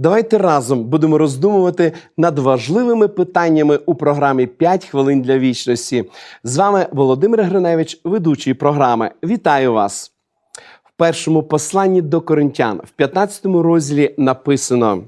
Давайте разом будемо роздумувати над важливими питаннями у програмі «5 хвилин для вічності. З вами Володимир Гриневич, ведучий програми. Вітаю вас! В першому посланні до коринтян, в 15 розділі написано: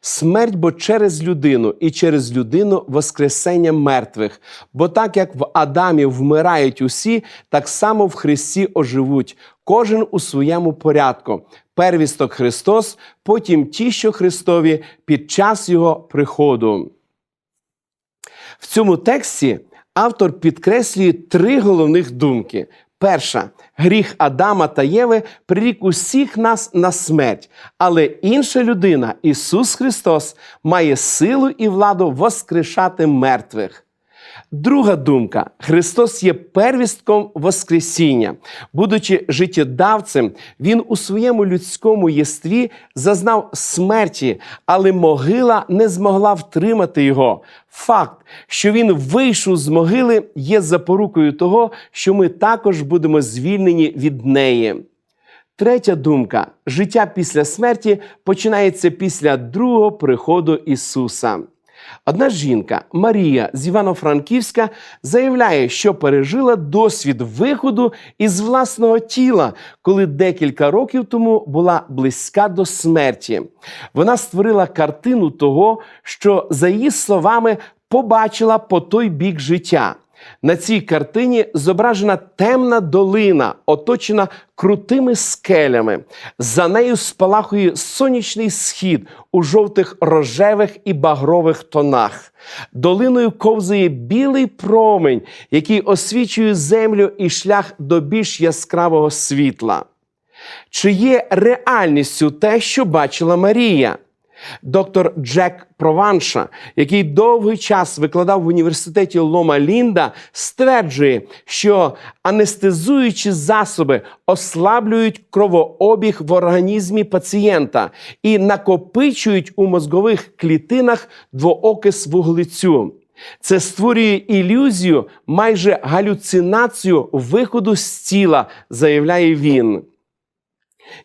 Смерть бо через людину, і через людину Воскресення мертвих. Бо так як в Адамі вмирають усі, так само в Христі оживуть, кожен у своєму порядку. Первісток Христос, потім ті, що Христові під час Його приходу. В цьому тексті автор підкреслює три головних думки. Перша гріх Адама та Єви прирік усіх нас на смерть, але інша людина, Ісус Христос, має силу і владу воскрешати мертвих. Друга думка: Христос є первістком Воскресіння. Будучи життєдавцем, Він у своєму людському єстві зазнав смерті, але могила не змогла втримати його. Факт, що він вийшов з могили, є запорукою того, що ми також будемо звільнені від неї. Третя думка: життя після смерті починається після другого приходу Ісуса. Одна жінка, Марія з Івано-Франківська, заявляє, що пережила досвід виходу із власного тіла, коли декілька років тому була близька до смерті. Вона створила картину того, що, за її словами, побачила по той бік життя. На цій картині зображена темна долина, оточена крутими скелями. За нею спалахує сонячний схід у жовтих рожевих і багрових тонах. Долиною ковзає білий промень, який освічує землю і шлях до більш яскравого світла. Чи є реальністю те, що бачила Марія? Доктор Джек Прованша, який довгий час викладав в університеті Лома Лінда, стверджує, що анестезуючі засоби ослаблюють кровообіг в організмі пацієнта і накопичують у мозгових клітинах двоокис вуглецю. Це створює ілюзію, майже галюцинацію виходу з тіла, заявляє він.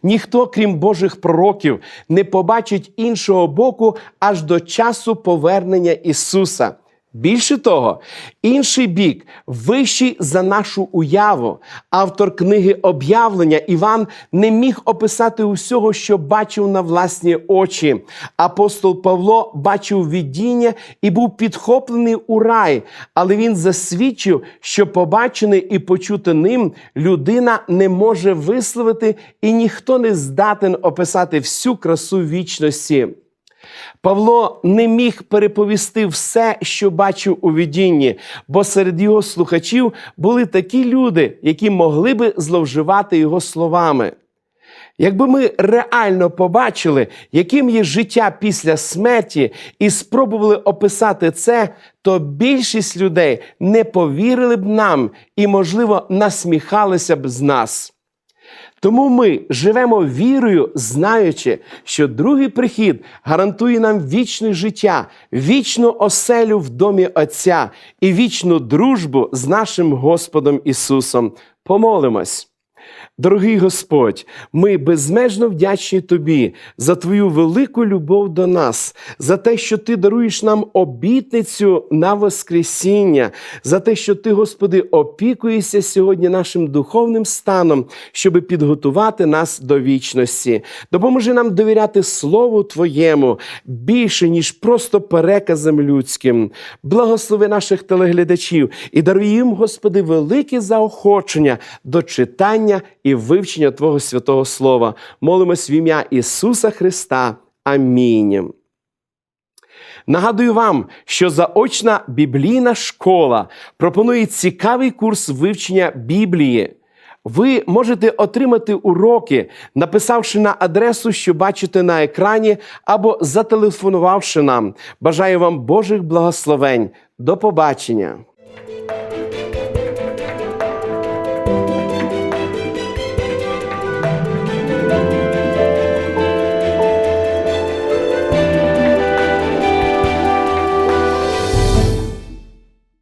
Ніхто, крім Божих пророків, не побачить іншого боку аж до часу повернення Ісуса. Більше того, інший бік вищий за нашу уяву. Автор книги об'явлення Іван не міг описати усього, що бачив на власні очі. Апостол Павло бачив видіння і був підхоплений у рай, але він засвідчив, що побачене і почуте ним людина не може висловити, і ніхто не здатен описати всю красу вічності. Павло не міг переповісти все, що бачив у видінні, бо серед його слухачів були такі люди, які могли би зловживати його словами. Якби ми реально побачили, яким є життя після смерті, і спробували описати це, то більшість людей не повірили б нам і, можливо, насміхалися б з нас. Тому ми живемо вірою, знаючи, що другий прихід гарантує нам вічне життя, вічну оселю в домі Отця і вічну дружбу з нашим Господом Ісусом. Помолимось. Дорогий Господь, ми безмежно вдячні Тобі за Твою велику любов до нас, за те, що Ти даруєш нам обітницю на Воскресіння, за те, що Ти, Господи, опікуєшся сьогодні нашим духовним станом, щоб підготувати нас до вічності. Допоможи нам довіряти Слову Твоєму більше, ніж просто переказам людським. Благослови наших телеглядачів і даруй їм, Господи, велике заохочення до читання і вивчення Твого святого Слова. Молимось в ім'я Ісуса Христа. Амінь. Нагадую вам, що заочна біблійна школа пропонує цікавий курс вивчення Біблії. Ви можете отримати уроки, написавши на адресу, що бачите на екрані, або зателефонувавши нам. Бажаю вам Божих благословень. До побачення!